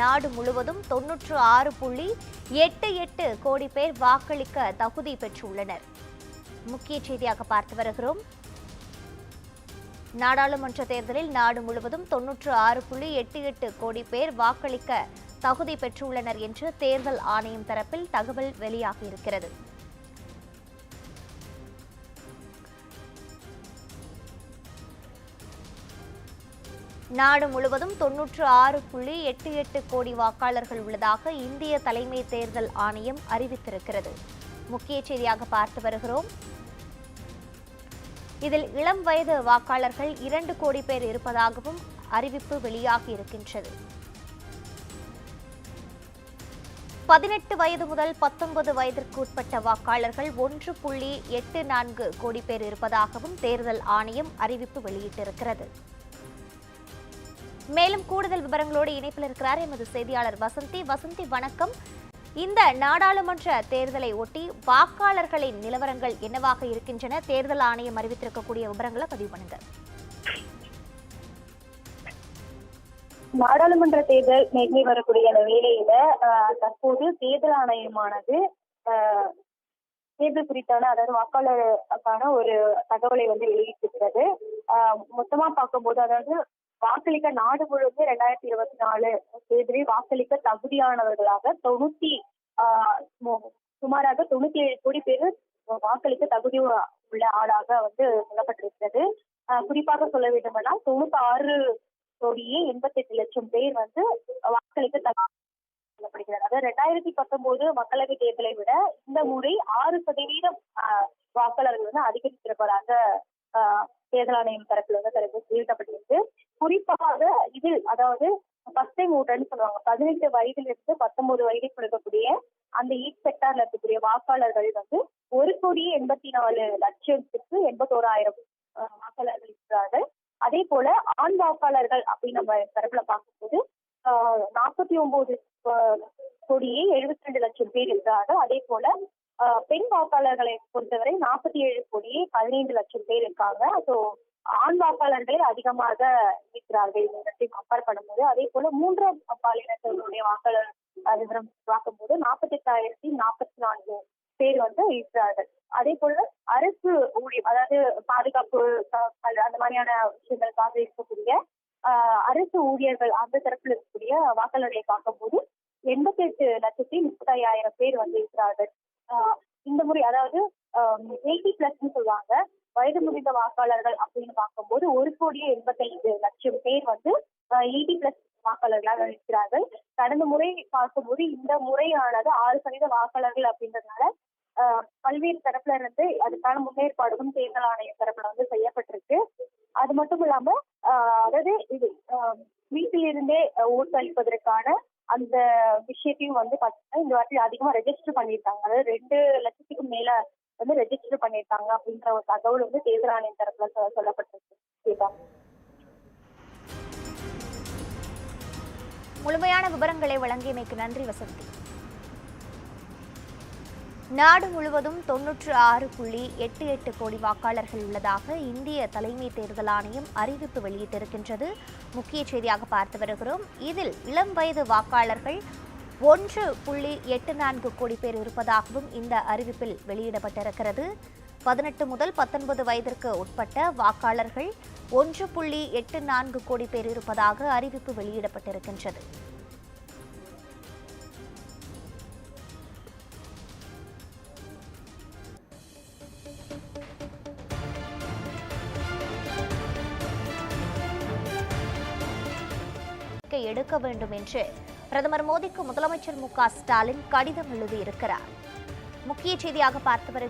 நாடு முழுவதும் தொன்னூற்று ஆறு புள்ளி எட்டு எட்டு கோடி பேர் வாக்களிக்க தகுதி பெற்றுள்ளனர். முக்கிய செய்தியாக பார்த்து வருகிறோம். நாடாளுமன்ற தேர்தலில் நாடு முழுவதும் தொன்னூற்று ஆறு புள்ளி எட்டு எட்டு கோடி பேர் வாக்களிக்க தகுதி பெற்றுள்ளனர் என்று தேர்தல் ஆணையம் தரப்பில் தகவல் வெளியாகியிருக்கிறது. நாடு முழுவதும் தொன்னூற்று ஆறு புள்ளி எட்டு எட்டு கோடி வாக்காளர்கள் உள்ளதாக இந்திய தலைமை தேர்தல் ஆணையம் அறிவித்திருக்கிறது. முக்கிய செய்தியாக பார்த்து வருகிறோம். இதில் இளம் வயது வாக்காளர்கள் இரண்டு கோடி பேர் இருப்பதாகவும் அறிவிப்பு வெளியாகி இருக்கின்றது. பதினெட்டு வயது முதல் பத்தொன்பது வயதிற்கு உட்பட்ட வாக்காளர்கள் ஒன்று புள்ளி எட்டு நான்கு கோடி பேர் இருப்பதாகவும் தேர்தல் ஆணையம் அறிவிப்பு வெளியிட்டிருக்கிறது. மேலும் கூடுதல் விவரங்களோடு இணைப்பில் இருக்கிறார் எமது செய்தியாளர் வசந்தி. வசந்தி வணக்கம். இந்த நாடாளுமன்ற தேர்தலை ஒட்டி வாக்காளர்களின் நிலவரங்கள் என்னவாக இருக்கின்றன? தேர்தல் ஆணையம் அறிவித்திருக்கக்கூடிய விவரங்களை பதிவு பண்ணுங்க. நாடாளுமன்ற தேர்தல் நெருங்கி வரக்கூடிய வேலையில ஆஹ், தற்போது தேர்தல் ஆணையமானது ஆஹ், தேர்தல் குறித்தான அதாவது வாக்காளருக்கான ஒரு தகவலை வந்து வெளியிட்டிருக்கிறது. ஆஹ், மொத்தமா பார்க்கும்போது அதாவது வாக்களிக்க நாடு முழுவதும் ரெண்டாயிரத்தி இருபத்தி நாலு தேர்தலில் வாக்களிக்க தகுதியானவர்களாக தொண்ணூத்தி ஆஹ், சுமாராக தொண்ணூத்தி ஏழு கோடி பேர் வாக்களிக்க தகுதி உள்ள ஆளாக வந்து சொல்லப்பட்டிருக்கிறது ஆஹ், குறிப்பாக சொல்ல வேண்டுமென்றால் தொண்ணூத்தி ஆறு கோடியே எண்பத்தெட்டு லட்சம் பேர் வந்து வாக்களிக்க தகுதிப்படுகிறார் சொல்லப்படுகிறது அதாவது ரெண்டாயிரத்தி பத்தொன்பது மக்களவை தேர்தலை விட இந்த முறை ஆறு சதவீதம் ஆஹ், வாக்காளர்கள் வந்து அதிகரித்திருப்பதாக ஆஹ், தேர்தல் ஆணையம் தரப்பில் வந்து தெரிவிக்கப்பட்டிருக்கு. குறிப்பாக இதில் அதாவது ஃபர்ஸ்ட் டைம் ஓட்டர்னு சொல்லுவாங்க. பதினெட்டு வயதிலிருந்து பத்தொன்பது வயதுக்கு இருக்கக்கூடிய அந்த ஈட் செக்டார்ல இருக்கக்கூடிய வாக்காளர்கள் வந்து ஒரு கோடி எண்பத்தி நாலு லட்சத்துக்கு எண்பத்தோராயிரம் வாக்காளர்கள் இருக்கிறார்கள். அதே போல ஆண் வாக்காளர்கள் அப்படின்னு நம்ம தரப்புல பார்க்கும்போது நாற்பத்தி ஒன்பது கோடியே எழுபத்தி ரெண்டு லட்சம் பேர் இருக்கிறார்கள். அதே போல பெண் வாக்காளர்களை பொறுத்தவரை நாற்பத்தி ஏழு கோடியே பதினைந்து லட்சம் பேர் இருக்காங்க. ஸோ ஆண் வாக்காளர்களே அதிகமாக இருக்கிறார்கள் இந்த இடத்தையும் கம்பேர் பண்ணும்போது அதே போல மூன்றாம் பாலினத்தினுடைய வாக்காளர் அஹ், விவரம் பார்க்கும்போது நாற்பத்தி எட்டாயிரத்தி நாற்பத்தி நான்கு பேர் வந்து இருக்கிறார்கள். அதே போல அரசு ஊழியர் அதாவது பாதுகாப்பு அந்த மாதிரியான விஷயங்களுக்காக இருக்கக்கூடிய ஆஹ், அரசு ஊழியர்கள் அந்த தரப்பில் இருக்கக்கூடிய வாக்காளர்களை பார்க்கும்போது எண்பத்தி எட்டு லட்சத்தி முப்பத்தாயிரம் பேர் வந்து இருக்கிறார்கள். ஆஹ், இந்த முறை அதாவது எயிட்டி பிளஸ்ன்னு சொல்லுவாங்க. வயது முதிர்ந்த வாக்காளர்கள் அப்படின்னு பார்க்கும்போது ஒரு கோடியே எண்பத்தைந்து லட்சம் பேர் வந்து எயிட்டி பிளஸ் வாக்காளர்களாக இருக்கிறார்கள். கடந்த முறை பார்க்கும்போது இந்த முறையானது ஆறு சதவீத வாக்காளர்கள் அப்படின்றதுனால ஆஹ், பல்வேறு தரப்புல இருந்து அதுக்கான முன்னேற்பாடுகளும் தேர்தல் ஆணைய தரப்புல வந்து செய்யப்பட்டிருக்கு. அது மட்டும் இல்லாம ஆஹ், அதாவது இது ஆஹ், வீட்டிலிருந்தே ஆஹ், ஓட்டு அளிப்பதற்கான அந்த விஷயத்தையும் வந்து பார்த்தீங்கன்னா இந்த வாட்டி அதிகமா ரெஜிஸ்டர் பண்ணியிருக்காங்க. அதாவது ரெண்டு லட்சத்துக்கு மேல வந்து ரெஜிஸ்டர் பண்ணியிருக்காங்க அப்படின்ற ஒரு தகவல் வந்து தேர்தல் ஆணையம் தரப்புல சொல்லப்பட்டிருக்கு. கீதா. முழுமையான விவரங்களை வழங்கியமைக்கு நன்றி வசந்தி. நாடு முழுவதும் தொன்னூற்று ஆறு புள்ளி எட்டு எட்டு கோடி வாக்காளர்கள் உள்ளதாக இந்திய தலைமை தேர்தல் ஆணையம் அறிவிப்பு வெளியிட்டிருக்கின்றது. முக்கிய செய்தியாக பார்த்து வருகிறோம். இதில் இளம் வயது வாக்காளர்கள் ஒன்று புள்ளி எட்டு நான்கு கோடி பேர் இருப்பதாகவும் இந்த அறிவிப்பில் வெளியிடப்பட்டிருக்கிறது. பதினெட்டு முதல் பத்தொன்பது வயதிற்கு உட்பட்ட வாக்காளர்கள் ஒன்று புள்ளி எட்டு நான்கு கோடி பேர் இருப்பதாக அறிவிப்பு வெளியிடப்பட்டிருக்கின்றது. எடுக்க வேண்டும் என்று பிரதமர் மோடிக்கு முதலமைச்சர் மு க ஸ்டாலின் கடிதம் எழுதியிருக்கிறார். முக்கிய செய்தியாக பார்த்து